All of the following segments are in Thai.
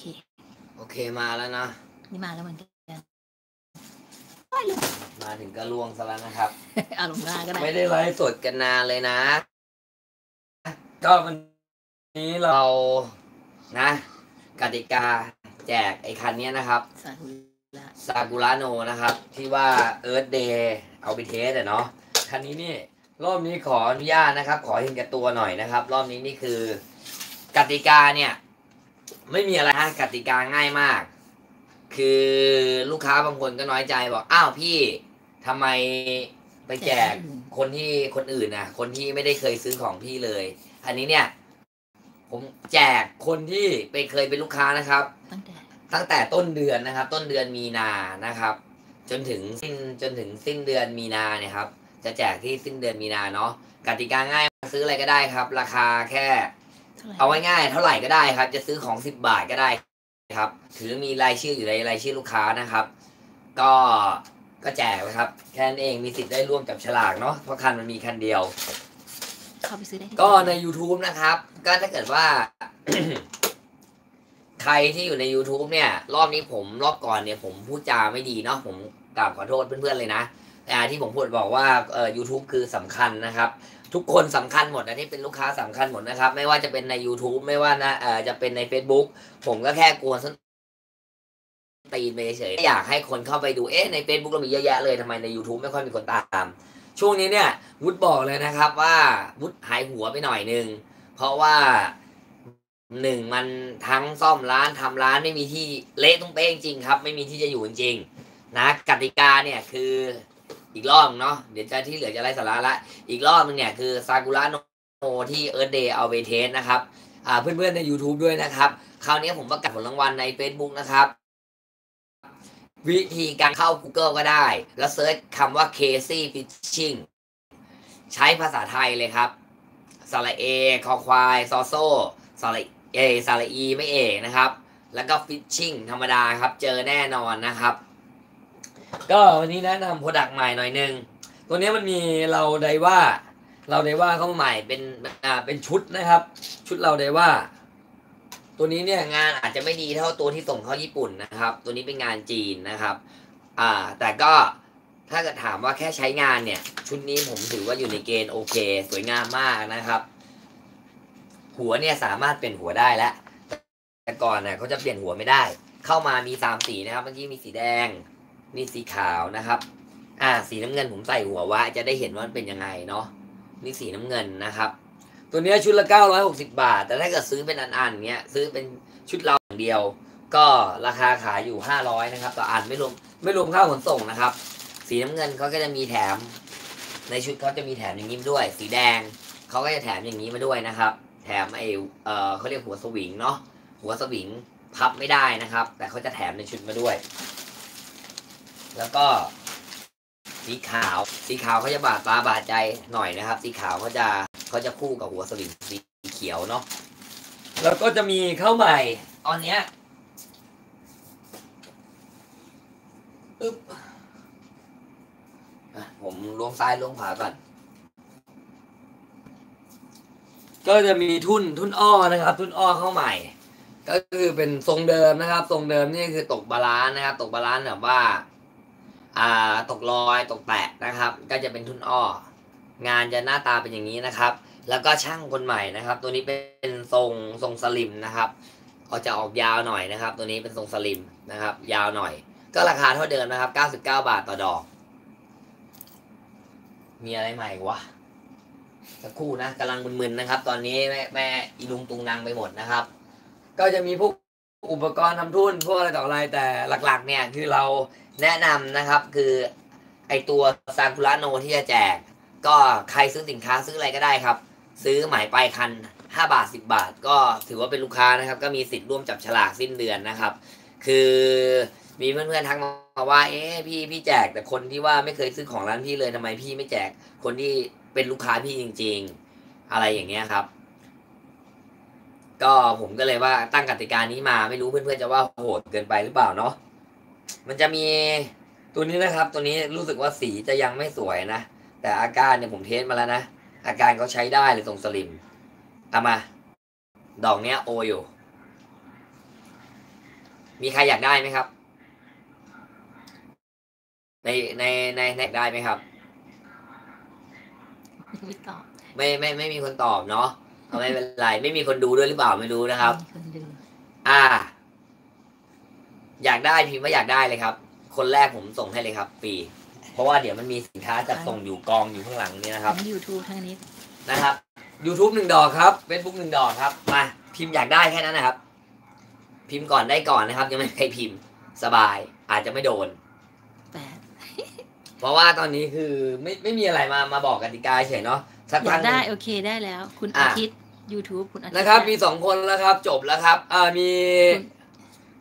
เค โอเคมาแล้วนะ นี่มาแล้วเหมือนกันมาถึงก็ล่วงซะแล้วนะครับ เอาลงหน้าก็ได้ ไม่ได้ไลฟ์สดกันนานเลยนะ ก็วันนี้เรานะกติกาแจกไอ้คันเนี้ยนะครับสาธุละซากุระโนนะครับ ที่ว่าเอิร์ธเดย์เอาไปเทสอะเนาะคันนี้นี่รอบนี้ขออนุญาตนะครับ ขอเห็นแก่ตัวหน่อยนะครับ รอบนี้นี่คือกติกาเนี่ย ไม่มีอะไรฮะกติกาง่ายมาก คือลูกค้าบางคนก็น้อยใจบอกอ้าวพี่ทำไมไปแจกคนที่คนอื่นนะคนที่ไม่ได้เคยซื้อของพี่เลย อันนี้เนี่ย ผมแจกคนที่ไปเคยเป็นลูกค้านะครับ ตั้งแต่ตั้งแต่ต้นเดือนนะครับ ต้นเดือนมีนานะครับ จนถึงสิ้นจนถึงสิ้นเดือนมีนาเนี่ยครับ จะแจกที่สิ้นเดือนมีนาเนาะกติกาง่ายซื้ออะไรก็ได้ครับ ราคาแค่ เท่าไหร่เอาไว้ง่ายๆเท่าไหร่ก็ได้ครับ จะซื้อของสิบบาทก็ได้ครับ ถือมีรายชื่ออยู่ในรายชื่อลูกค้านะครับ ก็ก็แจกนะครับ แค่นั้นเองมีสิทธิ์ได้ร่วมจับฉลากเนาะเพราะคันมันมีคันเดียวเข้าไปซื้อได้ที่ก็ใน YouTube นะครับ ก็ถ้าเกิดว่า ใครที่อยู่ใน YouTube เนี่ย รอบนี้ผมรอบก่อนเนี่ย ผมพูดจาไม่ดีเนาะผมกราบขอโทษเพื่อนๆเลยนะแต่ที่ผมพูดบอกว่าเอ่อ YouTube คือสำคัญนะครับ ทุกคนสำคัญหมดนะที่เป็นลูกค้าสำคัญหมดนะครับ ไม่ว่าจะเป็นใน YouTube ไม่ว่านะเอ่อจะเป็นใน Facebook ผมก็แค่กลัวส้นตีนไปเฉยอยากให้คนเข้าไปดูเอ๊ะใน Facebook เรามีเยอะแยะเลยทำไมใน YouTube ไม่ค่อยมีคนตาม ช่วงนี้เนี่ยวุฒบอกเลยนะครับว่าวุฒหายหัวไปหน่อยนึง เพราะว่าหนึ่งมันทั้งซ่อมร้านทำร้านไม่มีที่เละตุ้งเป้งจริงครับ ไม่มีที่จะอยู่จริงนะกติกาเนี่ยคือ อีกรอบเนาะเดี๋ยวจะที่เหลือจะไล่สาระละอีกรอบนึงเนี่ยคือซากุระโนที่เอิร์ธเดย์เอาไปเทสนะครับอ่าเพื่อนๆใน YouTube ด้วยนะครับ คราวนี้ผมประกาศผลรางวัลใน Facebook นะครับ วิธีการเข้า Google ก็ได้ แล้วเซิร์ชคำว่า Casey Fishing ใช้ภาษาไทยเลยครับสระเอคอควายซอโซ่สระเอสระอีไม่เอนะครับ แล้วก็ฟิชชิ่งธรรมดาครับ เจอแน่นอนนะครับ ก็วันนี้แนะนำโปรดักต์ใหม่หน่อยหนึง ตัวนี้มันมีเราไดว่า เราไดว่าเข้ามาใหม่เป็นอ่าเป็นชุดนะครับ ชุดเราไดว่า ตัวนี้เนี่ยงานอาจจะไม่ดีเท่าตัวที่ส่งเข้าญี่ปุ่นนะครับ ตัวนี้เป็นงานจีนนะครับ อ่า แต่ก็ถ้าเกิดถามว่าแค่ใช้งานเนี่ย ชุดนี้ผมถือว่าอยู่ในเกณฑ์โอเค สวยงามมากนะครับ หัวเนี่ยสามารถเปลี่ยนหัวได้แล้วแต่ก่อนเนี่ยเขาจะเปลี่ยนหัวไม่ได้ เข้ามามีสามสีนะครับเมื่อกี้มีสีแดง มีสีขาวนะครับ อ่า สีน้ำเงินผมใส่หัวไว้จะได้เห็นว่ามันเป็นยังไงเนาะ นี่สีน้ำเงินนะครับ ตัวนี้ชุดละ 960 บาท แต่ถ้าเกิดซื้อเป็นอันๆเนี้ย ซื้อเป็นชุดเราอย่างเดียว ก็ราคาขายอยู่ 500 นะครับ ต่ออันไม่รวมไม่รวมค่าขนส่งนะครับ สีน้ำเงินเขาก็จะมีแถม ในชุดเขาจะมีแถมอย่างนี้ด้วย สีแดงเขาก็จะแถมอย่างนี้มาด้วยนะครับ แถมไอเออเขาเรียกหัวสวิงเนาะ หัวสวิงพับไม่ได้นะครับ แต่เขาจะแถมในชุดมาด้วย แล้วก็สีขาว สีขาวเขาจะบาดตาบาดใจหน่อยนะครับ สีขาวเขาจะเขาจะคู่กับหัวสวิงสีเขียวเนาะแล้วก็จะมีเข้าใหม่ตอนเนี้ยอึ๊บผมลงซ้ายลงขวาก่อน ก็จะมีทุ่นทุ่นอ้อนะครับ ทุ่นอ้อเข้าใหม่ ก็คือเป็นทรงเดิมนะครับ ทรงเดิมนี่คือตกบาลานนะครับ ตกบาลานแบบว่า ตกรอยตกแตกนะครับ ก็จะเป็นทุนอ้องานจะหน้าตาเป็นอย่างนี้นะครับ แล้วก็ช่างคนใหม่นะครับ ตัวนี้เป็นทรงทรงสลิมนะครับเอาจะออกยาวหน่อยนะครับ ตัวนี้เป็นทรงสลิมนะครับ ยาวหน่อย ก็ราคาเท่าเดิมนะครับ 99 บาทต่อดอก มีอะไรใหม่วะสักครู่นะกำลังมึนๆนะครับ ตอนนี้แม่แม่อีลุงตุงนางไปหมดนะครับ ก็จะมีพวก อุปกรณ์ทำทุ่นพวกอะไรต่ออะไรแต่หลักๆ เนี่ยคือเราแนะนำนะครับคือไอตัวซากุระโนที่จะแจก ก็ใครซื้อสินค้าซื้ออะไรก็ได้ครับ ซื้อหมายปลายคัน 5 บาท 10 บาท ก็ถือว่าเป็นลูกค้านะครับ ก็มีสิทธิ์ร่วมจับฉลากสิ้นเดือนนะครับ คือมีเพื่อนๆทักมาว่าเอ๊ะพี่พี่แจกแต่คนที่ว่าไม่เคยซื้อของร้านพี่เลยทำไมพี่ไม่แจกคนที่เป็นลูกค้าพี่จริง ๆ อะไรอย่างเงี้ยครับ ก็ผมก็เลยว่าตั้งกติกานี้มาไม่รู้เพื่อนๆจะว่าโหดเกินไปหรือเปล่าเนาะมันจะมีตัวนี้นะครับ ตัวนี้รู้สึกว่าสีจะยังไม่สวยนะ แต่อาการเนี่ยผมเทสมาแล้วนะอาการเขาใช้ได้เลยตรงสลิมเอามา ดอกเนี้ยโออยู่ มีใครอยากได้ไหมครับ ในในในในได้ไหมครับ ไม่ตอบไม่ไม่ไม่มีคนตอบเนาะเอา ไม่เป็นไร ไม่มีคนดูด้วยหรือเปล่าไม่รู้นะครับมีคนดูอ่า อยากได้พิมพ์ว่าอยากได้เลยครับ คนแรกผมส่งให้เลยครับฟรีเพราะว่าเดี๋ยวมันมีสินค้าจัดส่งอยู่กองอยู่ข้างหลังนี่นะครับทั้ง YouTube ทั้งอันนี้นะครับ YouTube หนึ่งดอกครับ Facebook หนึ่งดอกครับ มาพิมพ์อยากได้แค่นั้นนะครับ พิมพ์ก่อนได้ก่อนนะครับ ยังไม่เคยพิมพ์สบายอาจจะไม่โดนแปดเพราะว่าตอนนี้คือไม่ไม่มีอะไรมามาบอกกติกาเฉยเนาะสักอยาพักกหได้นึ่งโอเคได้แล้ว คุณอะอาทิตย์ YouTube คุณอาทิตย์นะครับได้มีสองคนแล้วครับ จบแล้วครับ อ่ามี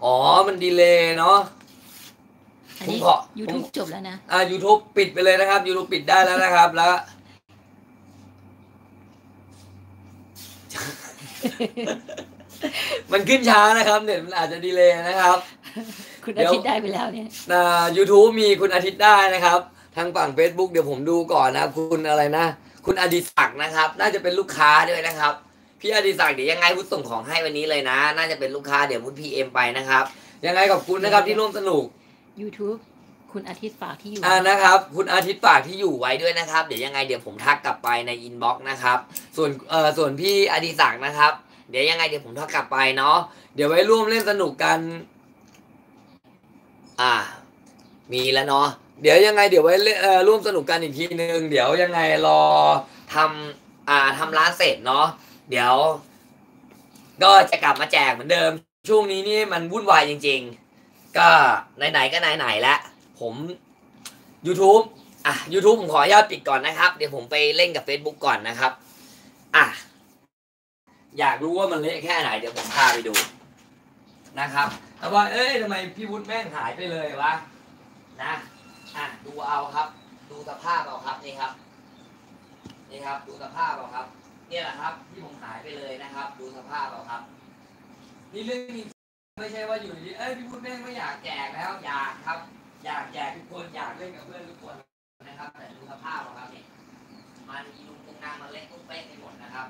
อ๋อมันดีเลย์เนาะอันนี้ผมขอ YouTube ผมจบแล้วนะ อ่า YouTube ปิดไปเลยนะครับ YouTube ปิดได้แล้วนะครับ แล้ว มันขึ้นช้านะครับเน็ตมันอาจจะดีเลย์นะครับ คุณเดี๋อายวทิตย์ได้ไปแล้วเนี่ย อ่า YouTube มีคุณอาทิตย์ได้นะครับ ทางฝั่ง Facebook เดี๋ยวผมดูก่อนนะครับ คุณอะไรนะ คุณอดิศักดิ์นะครับ น่าจะเป็นลูกค้าด้วยนะครับ พี่อดิศักดิ์เดี๋ยวยังไงพุทธส่งของให้วันนี้เลยนะ น่าจะเป็นลูกค้าเดี๋ยวพุทธพีเอ็มไปนะครับ ยังไงขอบคุณนะครับที่ร่วมสนุก YouTube คุณอาทิตย์ฝากที่อยู่อ่านะครับ คุณอาทิตย์ฝากที่อยู่ไว้ด้วยนะครับ เดี๋ยวยังไงเดี๋ยวผมทักกลับไปในอินบ็อกซ์นะครับ ส่วนเอ่อส่วนพี่อดิศักดิ์นะครับ เดี๋ยวยังไงเดี๋ยวผมทักกลับไปเนาะเดี๋ยวไว้ร่วมเล่นสนุกกัน อ่า มีแล้วเนาะเดี๋ยวยังไงเดี๋ยวไว้เล่นเอ่อร่วมสนุกกันอีกทีนึงเดี๋ยวยังไงรอทำอ่าทำร้านเสร็จเนาะ เดี๋ยว ก็จะกลับมาแจกเหมือนเดิม ช่วงนี้นี่มันวุ่นวายจริง ๆ ก็ไหนๆก็ไหนๆแล้วผม YouTube อะ YouTube ผมขออนุญาตปิดก่อนนะครับ เดี๋ยวผมไปเล่นกับ Facebook ก่อนนะครับ อะ อยากรู้ว่ามันเละแค่ไหน เดี๋ยวผมพาไปดูนะครับแล้วว่า เอ้ยทำไมพี่วุฒิแม่งหายไปเลยวะ นะ อะ ดูเอาครับ ดูสภาพเอาครับ นี่ครับ นี่ครับ ดูสภาพเอาครับ เนี่ยแหละครับ ที่ผมหายไปเลยนะครับ ดูสภาพเอาครับ นี่เรื่องจริงไม่ใช่ว่าอยู่ดีเอ้ยพี่วุฒิแม่งไม่อยากแจกแล้วอยากครับ อยากแจกทุกคนอยากเล่นกับเพื่อนทุกคนนะครับ แต่ดูสภาพเอาครับเนี่ยมันอีลุงตุงนางมันเล็กตุ้งเป๊ะไปหมดนะครับ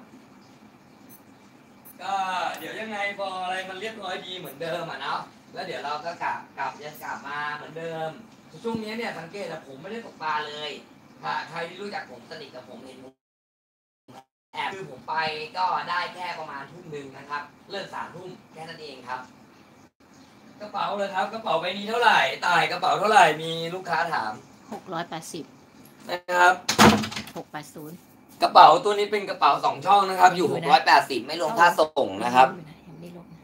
ก็เดี๋ยวยังไงพออะไรมันเรียบร้อยดีเหมือนเดิมอะเนาะแล้วเดี๋ยวเราก็กลับกลับจะกลับมาเหมือนเดิมช่วงนี้เนี่ยสังเกตอะผมไม่ได้ตกปลาเลย ถ้าใครที่รู้จักผมสนิทกับผมเห็นผม คือผมไปก็ได้แค่ประมาณทุ่มหนึ่งนะครับ เลิกสามทุ่มแค่นั้นเองครับ กระเป๋าเลยครับ กระเป๋าใบนี้เท่าไหร่ ตายกระเป๋าเท่าไหร่ มีลูกค้าถามหกร้อยแปดสิบนะครับหกแปดศูนย์กระเป๋าตัวนี้เป็นกระเป๋าสองช่องนะครับ อยู่ไม่หดูกนะร้อยแปดสิบไม่รวมค่าส่งนะครับยังไม่ได้ลงนะ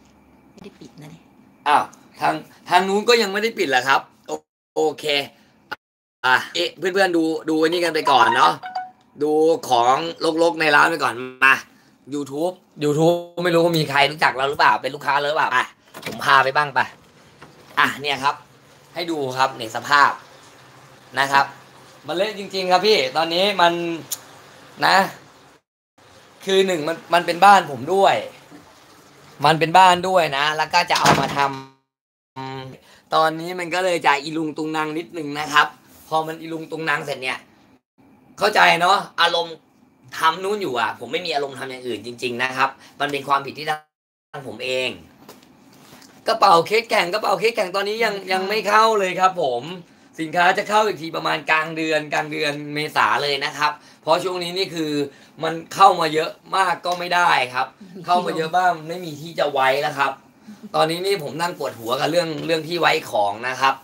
ไม่ได้ปิดนะเนี่ยอ้าวทางทางนู้นก็ยังไม่ได้ปิดเหรอครับโอโอเค อะเอ๊ะเพื่อนๆดูดูอันนี้กันไปก่อนเนาะ ดูของลกๆในร้านไปก่อนมา YouTube YouTube ไม่รู้ว่ามีใครรู้จักเราหรือเปล่า เป็นลูกค้าเลยหรือเปล่าอะผมพาไปบ้างไปะอะเนี่ยครับ ให้ดูครับในสภาพนะครับ มันเละจริง ๆ ครับพี่ ตอนนี้มันนะ คือหนึ่งมันมันเป็นบ้านผมด้วย มันเป็นบ้านด้วยนะ แล้วก็จะเอามาทำตอนนี้มันก็เลยจะอีลุงตุงนางนิดนึงนะครับ พอมันอีลุงตุงนางเสร็จเนี่ย เข้าใจเนาะอารมณ์ทำนู่นอยู่อะ ผมไม่มีอารมณ์ทำอย่างอื่นจริง ๆ นะครับ มันเป็นความผิดที่ทางผมเองกระเป๋าเค้กแข่งกระเป๋าเค้กแข่งตอนนี้ยังยังไม่เข้าเลยครับ ผมสินค้าจะเข้าอีกทีประมาณกลางเดือนกลางเดือนเมษาเลยนะครับ เพราะช่วงนี้นี่คือมันเข้ามาเยอะมากก็ไม่ได้ครับ เข้ามาเยอะบ้างไม่มีที่จะไว้แล้วครับ ตอนนี้นี่ผมนั่งปวดหัวกับเรื่องเรื่องที่ไว้ของนะครับ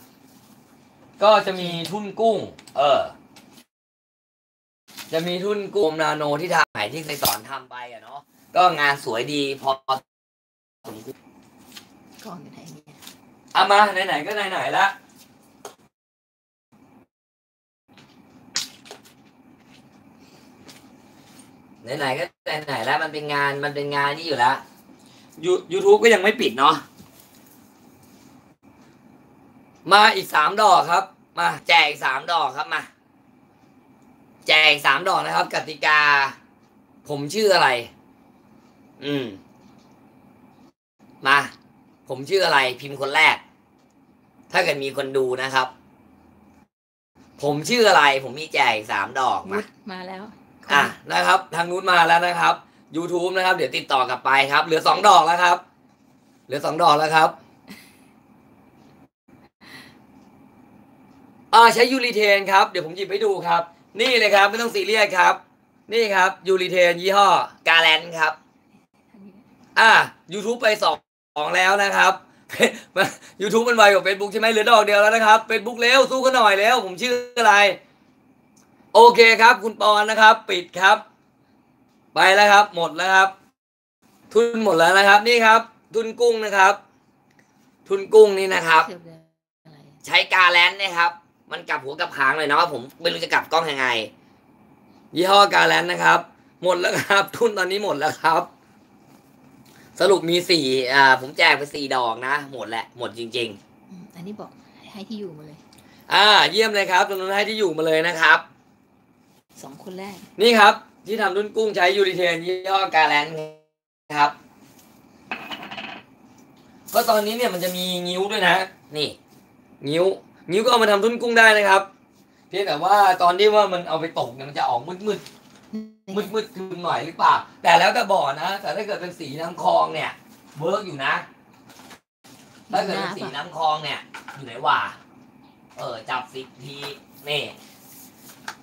ก็จะมีทุ่นกุ้ง เออ จะมีทุ่นกุ้งนาโนที่ทำใหม่ที่เคยสอนทำไปอะเนาะก็งานสวยดีพอสมควรกล้องอยู่ไหนเนี่ยเอามาไหนๆก็ไหนๆละไหนๆก็ไหนๆแล้วมันเป็นงานมันเป็นงานนี่อยู่แล้วยูยูทูบก็ยังไม่ปิดเนาะมาอีกสามดอกครับ มาแจกอีกสามดอกครับมา แจกสามดอกนะครับ กติกา ผมชื่ออะไร อืม มา ผมชื่ออะไร พิมพ์คนแรก ถ้าเกิดมีคนดูนะครับ ผมชื่ออะไร ผมมีแจกสามดอกมา มาแล้ว อะนะครับ ทางนู้นมาแล้วนะครับ YouTube นะครับ เดี๋ยวติดต่อกลับไปครับ เหลือสองดอกแล้วครับ เหลือสองดอกแล้วครับอ่าใช้ยูริเทนครับ เดี๋ยวผมหยิบให้ดูครับ นี่เลยครับ ไม่ต้องซีเรียสครับ นี่ครับยูริเทนยี่ห้อกาแลนครับ อ่า YouTube ไปสองสองแล้วนะครับ YouTube มันไวกว่า Facebook ใช่ไหมเหลือดอกเดียวแล้วนะครับ Facebook เร็วสู้กันหน่อยเร็วผมชื่ออะไร โอเคครับ คุณปอนนะครับ ปิดครับ ไปแล้วครับ หมดแล้วครับ ทุนหมดแล้วนะครับ นี่ครับ ทุนกุ้งนะครับ ทุนกุ้งนี่นะครับเทียบเลยอะไรใช้กาแลนเนี่ยครับ มันกลับหัวกลับหางเลยเนาะผมไม่รู้จะกลับกล้องยังไง ยี่ห้อกาแลนนะครับ หมดแล้วครับ ทุนตอนนี้หมดแล้วครับ สรุปมีสี่อ่าผมแจกไปสี่ดอกนะ หมดแหละ หมดจริง อืมอันนี้บอกให้ที่อยู่มาเลยๆ อ่า เยี่ยมเลยครับตรงนั้นให้ที่อยู่มาเลยนะครับ สองคนแรก นี่ครับ ที่ทำรุ่นกุ้งใช้ยูริเทนยี่ห้อกาแลนครับ ก็ตอนนี้เนี่ยมันจะมีงิ้วด้วยนะ นี่ งิ้ว งิ้วก็เอามาทำรุ่นกุ้งได้นะครับ เพียงแต่ว่าตอนที่ว่ามันเอาไปตกเนี่ยมันจะออกมืดมืดมืดมืดๆคืนหน่อยหรือเปล่า แต่แล้วแต่บ่อนะ แต่ถ้าเกิดเป็นสีน้ำคลองเนี่ยเวิร์กอยู่นะ ถ้าเกิดเป็นสีน้ำคลองเนี่ย อยู่ไหนวะเออ จับสิบทีนี่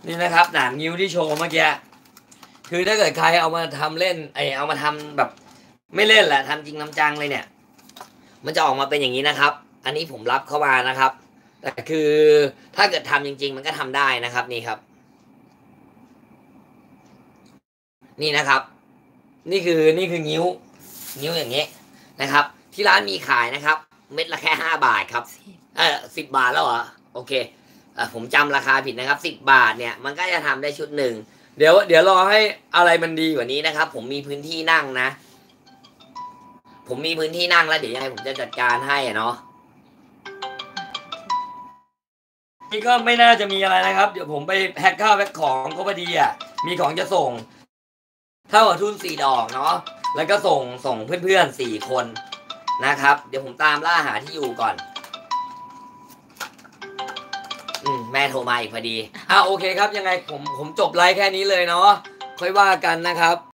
นี่นะครับ หนามงิ้วที่โชว์เมื่อกี้คือถ้าเกิดใครเอามาทำเล่นไอเอามาทำแบบ ไม่เล่นแหละทำจริงน้ำจังเลยเนี่ย มันจะออกมาเป็นอย่างนี้นะครับ อันนี้ผมรับเข้ามานะครับ แต่คือถ้าเกิดทำจริง ๆ มันก็ทำได้นะครับ นี่ครับ นี่นะครับ นี่คือนี่คืองิ้วงิ้วอย่างนี้นะครับ ที่ร้านมีขายนะครับ เม็ดละแค่ห้าบาทครับสิบเออสิบบาทแล้วเหรอโอเคอะผมจำราคาผิดนะครับสิบบาทเนี่ยมันก็จะทำได้ชุดหนึ่งเดี๋ยว เดี๋ยวรอให้อะไรมันดีกว่านี้นะครับ ผมมีพื้นที่นั่งนะ ผมมีพื้นที่นั่งแล้วเดี๋ยวยังไงผมจะจัดการให้อะเนาะ นี่ก็ไม่น่าจะมีอะไรนะครับ เดี๋ยวผมไปแพ็คข้าวแพ็คของก็พอดีอะ มีของจะส่ง เท่ากับทุนสี่ดอกเนาะ แล้วก็ส่งส่งเพื่อนๆสี่คนนะครับ เดี๋ยวผมตามล่าหาที่อยู่ก่อน อืมแม่โทรมาอีกพอดี อ่าโอเคครับ ยังไงผมผมจบไลฟ์แค่นี้เลยเนาะ ค่อยว่ากันนะครับ